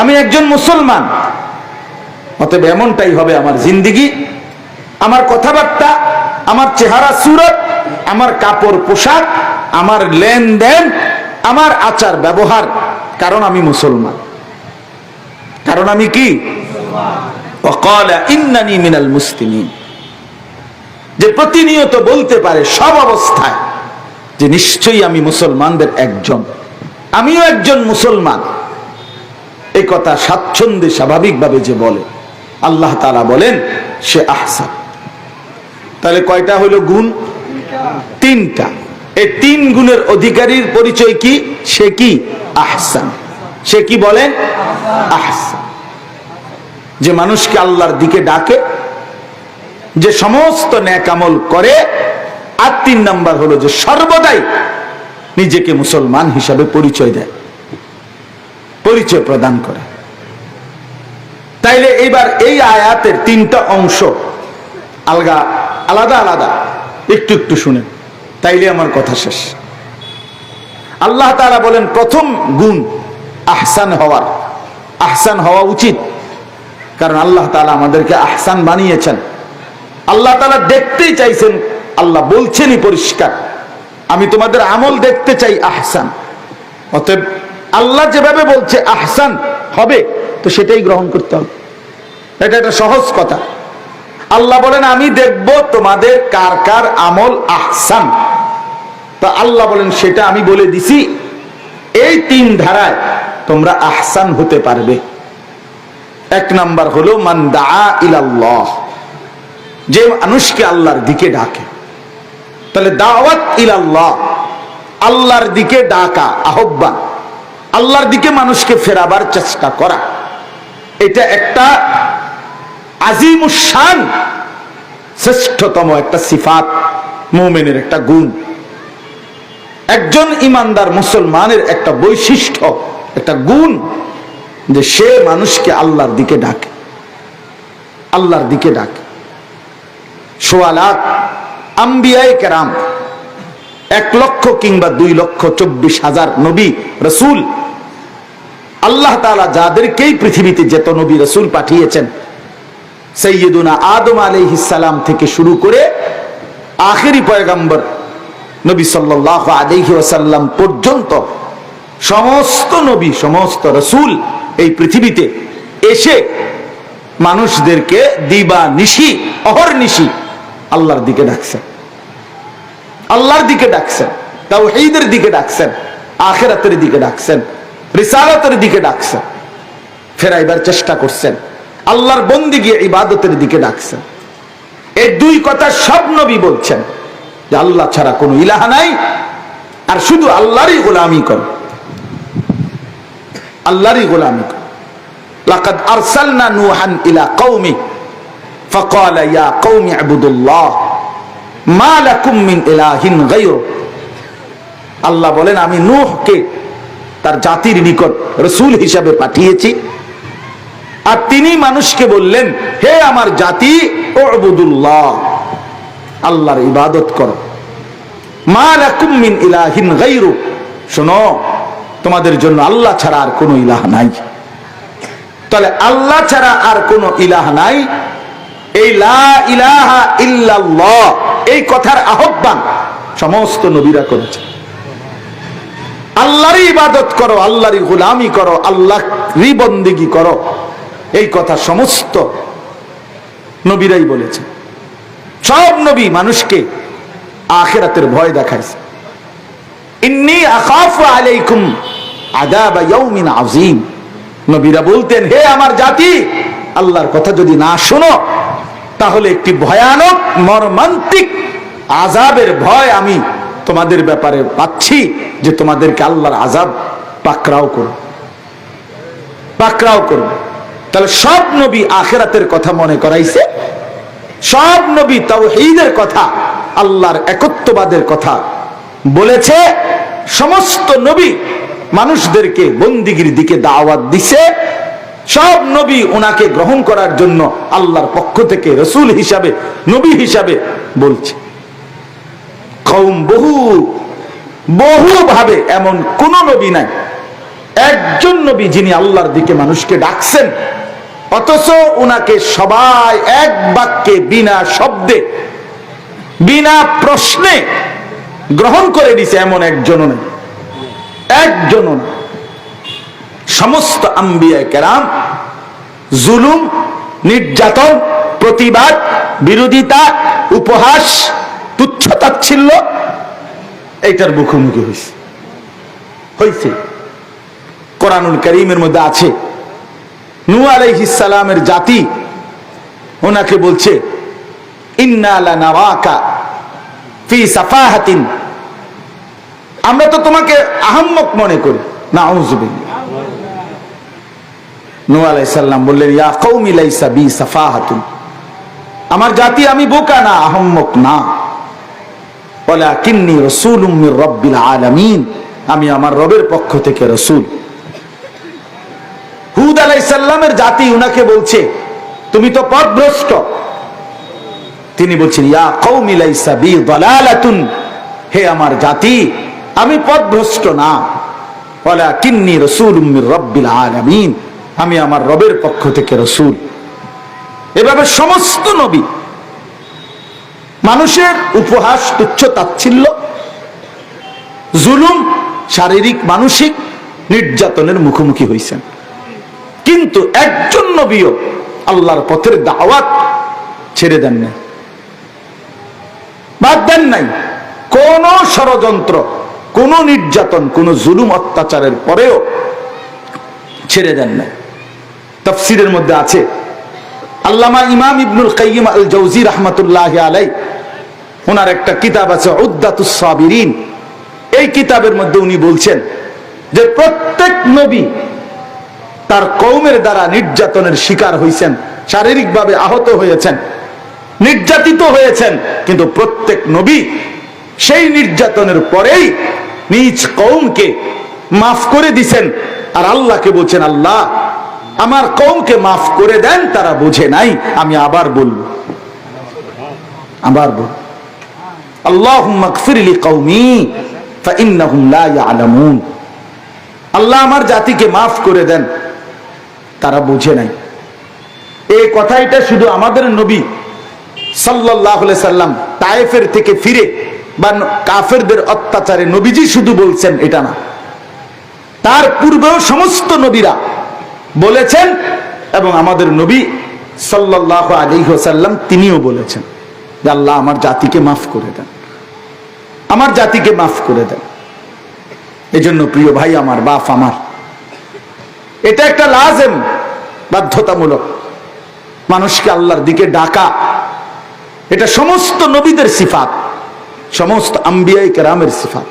আমি একজন মুসলমান। অতএব এমনটাই হবে আমার জিন্দিগি, আমার কথাবার্তা, আমার চেহারা সুরত, আমার কাপড় পোশাক, আমার লেনদেন, আমার আচার ব্যবহার, কারণ আমি মুসলমান। কারণ আমি কি? মিনাল মুসলিমিন। যে প্রতিনিয়ত বলতে পারে সব অবস্থায় যে নিশ্চয়ই আমি মুসলমানদের একজন। আমিও একজন মুসলমান। এই কথা স্বাচ্ছন্দ্যে স্বাভাবিকভাবে যে বলে, আল্লাহ তালা বলেন, সে আহসান। তাহলে কয়টা হলো গুণ? তিনটা। এই তিন গুণের অধিকারীর পরিচয় কি? সে কি? আহসান। সে কি বলেন আহসান। যে মানুষকে আল্লাহর দিকে ডাকে, যে সমস্ত ন্যাকামল করে, আর তিন নাম্বার হলো যে সর্বদাই নিজেকে মুসলমান হিসাবে পরিচয় দেয়। পরিচয় প্রদান করে। তাইলে এইবার এই আয়াতের তিনটা অংশ আলগা, আলাদা আলাদা। একটু একটু শুনেন, তাইলে আমার কথা শেষ। আল্লাহ তাআলা বলেন, প্রথম গুণ আহসান হওয়ার। আহসান হওয়া উচিত। কারণ আল্লাহ তালা আমাদেরকে আহসান বানিয়েছেন। আল্লাহ তালা দেখতেই চাইছেন, আল্লাহ বলছেনই পরিষ্কার। আমি তোমাদের আমল দেখতে চাই আহসান। অতএব আল্লাহ যেভাবে বলছে আহসান হবে, তো সেটাই গ্রহণ করতে হবে। এটা একটা সহজ কথা। আল্লাহ বলেন, আমি দেখব তোমাদের কার কার আমল আহসান। তা আল্লাহ বলেন, সেটা আমি বলে দিছি। এই তিন ধারায় তোমরা আহসান হতে পারবে। এক নাম্বার হলো, মান দা ইলাল্লাহ। যে মানুষকে আল্লাহর দিকে ডাকে। তাহলে দাওয়াত ইলাল্লাহ, আল্লাহর দিকে ডাকা, আহ্বান। আল্লাহর দিকে মানুষকে ফেরাবার চেষ্টা করা। এটা একটা আজিমুসান শ্রেষ্ঠতম একটা সিফাত, মোমেনের একটা গুণ। একজন ইমানদার মুসলমানের একটা বৈশিষ্ট্য, একটা গুণ, যে সে মানুষকে আল্লাহর দিকে ডাকে। আল্লাহর দিকে ডাকে। সোয়ালাত, আম্বিয়ায় কেরাম, এক লক্ষ কিংবা দুই লক্ষ চব্বিশ হাজার নবী, রসুল আল্লাহ তালা যাদেরকেই পৃথিবীতে যেত নবী রসুল পাঠিয়েছেন, সৈয়দুনা আদম আলাইহিসালাম থেকে শুরু করে আখেরি পয়গম্বর নবী সাল্লাহ আলহি ওয়াসাল্লাম পর্যন্ত সমস্ত নবী, সমস্ত রসুল এই পৃথিবীতে এসে মানুষদেরকে দিবা নিশি অহর নিশি আল্লাহর দিকে ডাকছেন। আল্লাহর দিকে ডাকছেন তাও এইদের দিকে ডাকছেন, আখেরাতের দিকে ডাকছেন। রিসালাতের দিকে ডাকছেন ফেরাইবার চেষ্টা করছেন আল্লাহর বন্দিগি ইবাদতের দিকে ডাকছেন এই দুই কথা সব নবী বলছেন যে আল্লাহ ছাড়া কোনো ইলাহা নাই আর শুধু আল্লাহরই গোলামি কর আল্লাহরই গোলামি কর লাকাদ আরসালনা নূহান ইলা কওমি فقال يا قوم اعبدوا الله ما لكم من اله غيره আল্লাহ বলেন আমি নূহকে তার জাতির নিকট রসুল হিসাবে পাঠিয়েছি। আর তিনি মানুষকে বললেন, হে আমার জাতি ওবুদুল্লাহ আল্লাহর ইবাদত করো। মা ইলাহিন গায়রু শোনো, তোমাদের জন্য আল্লাহ ছাড়া আর কোনো ইলাহ নাই। তাহলে আল্লাহ ছাড়া আর কোনো ইলাহ নাই। এই লা ইলাহা ইল্লাল্লাহ, এই কথার আহ্বান সমস্ত নবীরা করেছে আল্লাহরই ইবাদত করো, আল্লাহরই গোলামি করো আল্লাহ বন্দিগি করো। এই কথা সমস্ত নবীরাই বলেছে সব নবী মানুষকে আখেরাতের ভয় দেখাইছে। ইন্নি আখাফু আলাইকুম আযাব ইয়াউমিন আযীম। নবীরা বলতেন, হে আমার জাতি, আল্লাহর কথা যদি না শোনো, তাহলে একটি ভয়ানক, মর্মান্তিক আজাবের ভয় আমি তোমাদের ব্যাপারে পাচ্ছি যে তোমাদেরকে আল্লাহর আজাব পাকরাও করো পাকরাও করবে তাহলে সব নবী আখেরাতের কথা মনে করাইছে, সব নবী তাও ঈদের কথা, আল্লাহর একত্ববাদের কথা বলেছে। সমস্ত নবী মানুষদেরকে বন্দিগির দিকে দাওয়াত দিছে। সব নবী ওনাকে গ্রহণ করার জন্য আল্লাহর পক্ষ থেকে রসুল হিসাবে, নবী হিসাবে বলছে। কৌম বহু ভাবে এমন কোন নবী নাই। একজন নবী যিনি আল্লাহর দিকে মানুষকে ডাকছেন, অথচ উনাকে সবাই এক বাক্যে বিনা শব্দে, বিনা প্রশ্নে গ্রহণ করে দিছে এমন একজনও নেই। একজনও না সমস্ত আম্বিয়া কেরাম, জুলুম, নির্যাতন, প্রতিবাদ, বিরোধিতা, উপহাস তুচ্ছতাচ্ছিল্য এইটার মুখোমুখি হয়েছে হয়েছে কোরআনুল করিমের মধ্যে আছে নু আলাইহিসালামের জাতি, ওনাকে বলছে আমরা তো তোমাকে আহম্মক মনে করি। না আমার জাতি, আমি বোকা না, আহম্মক না। বলে কিন্নি মির রব্বিল আলামিন। আমি আমার রবের পক্ষ থেকে রসুল। হুদ আলাইসাল্লামের জাতি উনাকে বলছে, তুমি তো পথভ্রষ্ট তিনি বলছেন, ইয়া কৌমি লাইসা বি দালালাতুন। হে আমার জাতি, আমি পথভ্রষ্ট না। মির রব্বিল আলামিন। আমি আমার রবের পক্ষ থেকে রসুল। এভাবে সমস্ত নবী মানুষের উপহাস, তুচ্ছ, তাচ্ছিল্য, জুলুম, শারীরিক, মানসিক নির্যাতনের মুখোমুখি হয়েছেন কিন্তু একজন নবীও আল্লাহর পথের দাওয়াত ছেড়ে দেন নাই। বাদ দেন নাই। কোন ষড়যন্ত্র, কোন নির্যাতন, কোন জুলুম, অত্যাচারের পরেও ছেড়ে দেন নাই। তফসিরের মধ্যে আছে, আল্লামা ইমাম ইবনুল কাইয়িম আল জৌজি রহমতুল্লাহ আলাই ওনার একটা কিতাব আছে, উদ্দাতুস সাবিরিন। এই কিতাবের মধ্যে উনি বলছেন যে প্রত্যেক নবী তার কৌমের দ্বারা নির্যাতনের শিকার হয়েছেন শারীরিকভাবে আহত হয়েছেন, নির্যাতিত হয়েছেন, কিন্তু প্রত্যেক নবী সেই নির্যাতনের পরেই নিজ কৌমকে মাফ করে দিছেন। আর আল্লাহকে বলছেন, আল্লাহ, আমার কৌমকে মাফ করে দেন, তারা বুঝে নাই, আমি আবার বলব। আবার বল আল্লাহ আমার জাতিকে মাফ করে দেন, তারা বুঝে নাই। এই কথাইটা শুধু আমাদের নবী সাল্লাহ সাল্লাম তায়েফের থেকে ফিরে বা কাফেরদের অত্যাচারে নবীজি শুধু বলছেন এটা না। তার পূর্বেও সমস্ত নবীরা বলেছেন এবং আমাদের নবী সাল্লাহ আলী সাল্লাম তিনিও বলেছেন। যে আল্লাহ আমার জাতিকে মাফ করে দেন। আমার জাতিকে মাফ করে দেন। এই জন্য প্রিয় ভাই আমার, বাপ আমার, এটা একটা লাজেম, বাধ্যতামূলক। মানুষকে আল্লাহর দিকে ডাকা, এটা সমস্ত নবীদের সিফাত, সমস্ত আম্বিয়াই কেরামের সিফাত।